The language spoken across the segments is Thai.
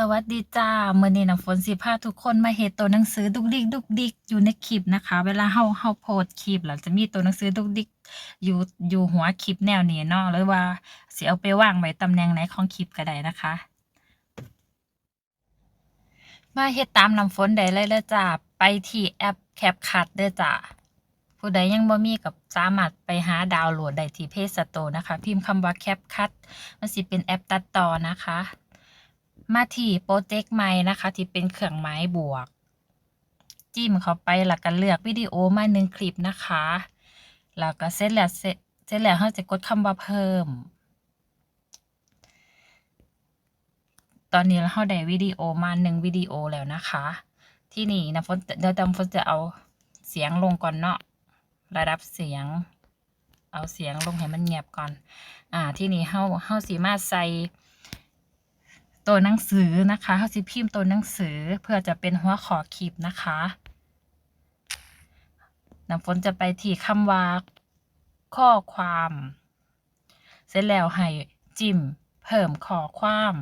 สวัสดีจ้าเมื้อนี้น้ำฝนสิพาทุกคนมาเฮ็ดตัวหนังสือดุกดิกดุกดิกอยู่ในคลิปนะคะ เวลาเฮาเฮาโพสคลิปแล้วจะมีตัวหนังสือดุกดิกอยู่อยู่หัวคลิปแนวนี้เนาะหรือว่าสิเอาไปวางไว้ตำแหน่งไหนของคลิปก็ได้นะคะ มาเฮ็ดตามน้ำฝนได้เลยเด้อจ้าไปที่แอป CapCut เด้จ้าผู้ใดยังบ่มีก็สามารถไปหาดาวน์โหลดได้ที่ Play Store นะคะ พิมพ์คำว่า CapCut มันสิเป็นแอปตัดต่อนะคะ มาที่โปรเจกต์ใหม่นะคะ ที่เป็นเครื่องหมายบวก จิ้มเข้าไปแล้วก็เลือกวิดีโอมาหนึ่งคลิปนะคะแล้วก็เสร็จแล้วเสร็จเสร็จแล้วเราจะกดคำว่าเพิ่ม ตอนนี้เราได้วิดีโอมาหนึ่งวิดีโอแล้วนะคะ ที่นี่นะฝนเดี๋ยวดำฝนจะเอาเสียงลงก่อนเนาะระดับเสียง เอาเสียงลงให้มันเงียบก่อน อ่า ที่นี่เฮาเฮาสีมาใส่ ตัวหนังสือนะคะเขาสิพิมพ์ตัวหนังสือเพื่อจะเป็นหัวข้อคลิปนะคะน้ำฝนจะไปที่คำว่าข้อความ เสร็จแล้วให้จิ้มเพิ่มข้อความ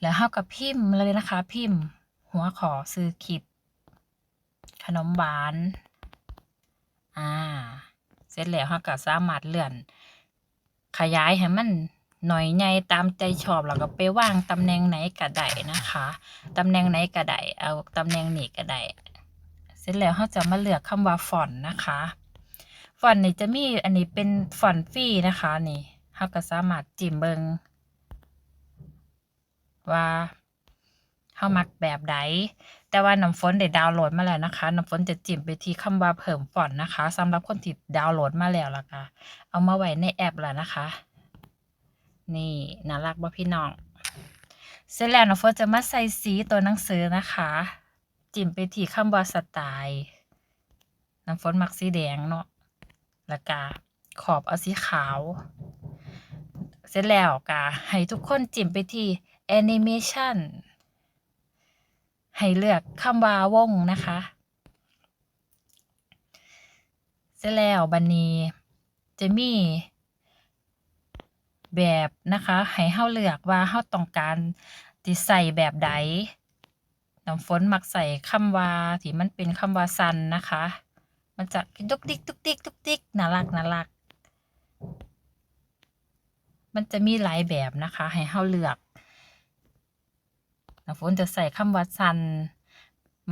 แล้วเฮากับพิมพ์เลยนะคะ พิมพ์ หัวข้อซื้อคลิป ขนมหวาน อ่า เสร็จแล้วเฮาก็สามารถเลื่อน ขยายให้มัน หน่อยใหญ่ตามใจชอบแล้วก็ไปวางตำแหน่งไหนก็ได้นะคะตำแหน่งไหนก็ได้เอาตำแหน่งนี้ก็ได้เสร็จแล้วเราจะมาเลือกคำว่าฟอนต์นะคะฟอนต์นี่จะมีอันนี้เป็นฟอนต์ฟรีนะคะนี่เราก็สามารถจิ้มเบิงว่าเฮามักแบบใด แต่ว่าน้ำฝนได้ดาวน์โหลดมาแล้วนะคะ น้ำฝนจะจิ้มไปที่คำว่าเพิ่มฟอนต์นะคะสำหรับคนที่ดาวน์โหลดมาแล้วล่ะค่ะ เอามาไว้ในแอปแล้วนะคะ นี่น่ารักบ่พี่น้อง เสร็จแล้วน้องโฟนจะมาใส่สีตัวหนังสือนะคะ จิ้มไปที่คำว่าสไตล์น้ำฝนมักสีแดงเนาะแล้วก็ขอบเอาสีขาว เสร็จแล้วก็ให้ทุกคนจิ้มไปที่ animation ให้เลือกคำว่าวงนะคะ เสร็จแล้วบันนี้จะมี แบบนะคะ ให้เฮาเลือกว่าเฮาต้องการที่ใส่แบบใดน้ำฝนมักใส่คำว่าที่มันเป็นคำว่าซันนะคะ มันจะดุกดิกดุกดิกดุกดิกน่ารักน่ารัก มันจะมีหลายแบบนะคะ ให้เฮาเลือกน้ำฝนจะใส่คำว่าซัน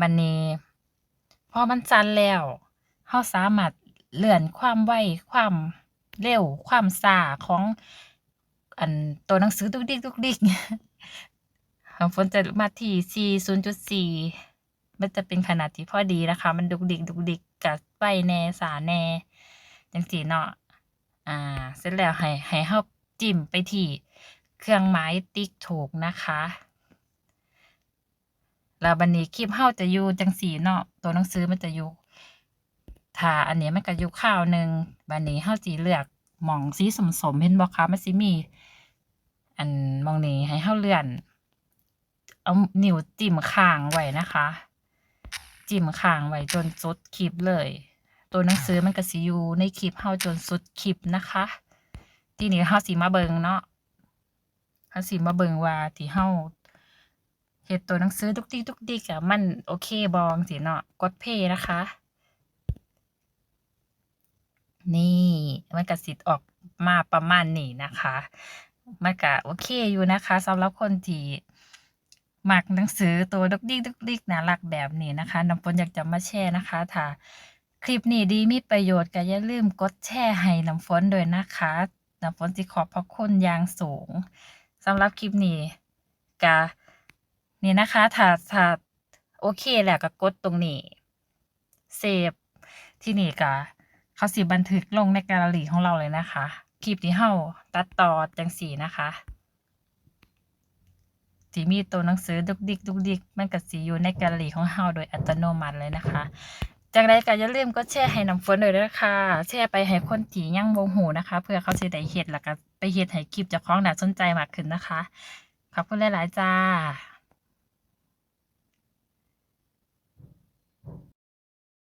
มันนี้พอมันซันแล้วเฮาสามารถเลื่อนความไวความเร็วความซาของ อันตัวหนังสือดุกดิกดุกดิกของฝนจะมาที่ 4 0.4 มันจะเป็นขนาดที่พอดีนะคะ มันดุกดิกดุกดิกกับไปแน่สาแน่จังสีเนาะอ่า เสร็จแล้วให้ให้เฮาจิ้มไปที่เครื่องหมายติ๊กถูกนะคะแล้วบันนี้คลิปเฮาจะอยู่จังสีเนาะตัวหนังสือมันจะอยู่ถ้าอันนี้มันก็อยู่ข้าวหนึ่งบันนี้เฮาสิเลือกหม่องสีสมๆเห็นบ่คะมันสิมี อันมองนี้ให้เฮาเลื่อน เอานิ้วจิ้มค้างไว้นะคะ จิ้มค้างไว้จนสุดคลิปเลย ตัวหนังสือมันก็สิอยู่ในคลิปเฮาจนสุดคลิปนะคะ ทีนี้เฮาสิมาเบิงเนาะเฮาสิมาเบิงว่าที่เฮาเฮ็ดตัวหนังสือดุกดิกดุกดิกอะมันโอเคบ่จังซี่เนาะกดเพย์นะคะ นี่มันก็สิออกมาประมาณนี้นะคะ มันก็โอเคอยู่นะคะสำหรับคนที่มักหนังสือตัวดุกดิกดุกดิกน่ารักแบบนี้นะคะน้ำฝนอยากจะมาแชร์นะคะถ้าคลิปนี้ดีมีประโยชน์ก็อย่าลืมกดแชร์ให้น้ำฝนด้วยนะคะน้ำฝนสิขอบพระคุณอย่างสูงสำหรับคลิปนี้ก็นี่นะคะถ้าถ้าโอเคแล้วก็กดตรงนี้เซฟที่นี่ก็เขาสิบันทึกลงในแกลเลอรี่ของเราเลยนะคะ คลิปที่เฮาตัดต่อจังสีนะคะสิมีตัวหนังสือดุกดิกดุกดิกมันก็สิอยู่ในแกลเลอรี่ของเฮาโดยอัตโนมัติเลยนะคะจังไรก็อย่าลืมกดแชร์ให้น้ำฝนด้วยนะคะแชร์ไปให้คนที่ยังบ่ฮู้นะคะ เพื่อเขาสิได้เฮ็ดแล้วก็ไปเฮ็ดให้คลิปเจ้าของหนาสนใจมากขึ้นนะคะ ขอบคุณหลาย ๆ จ้า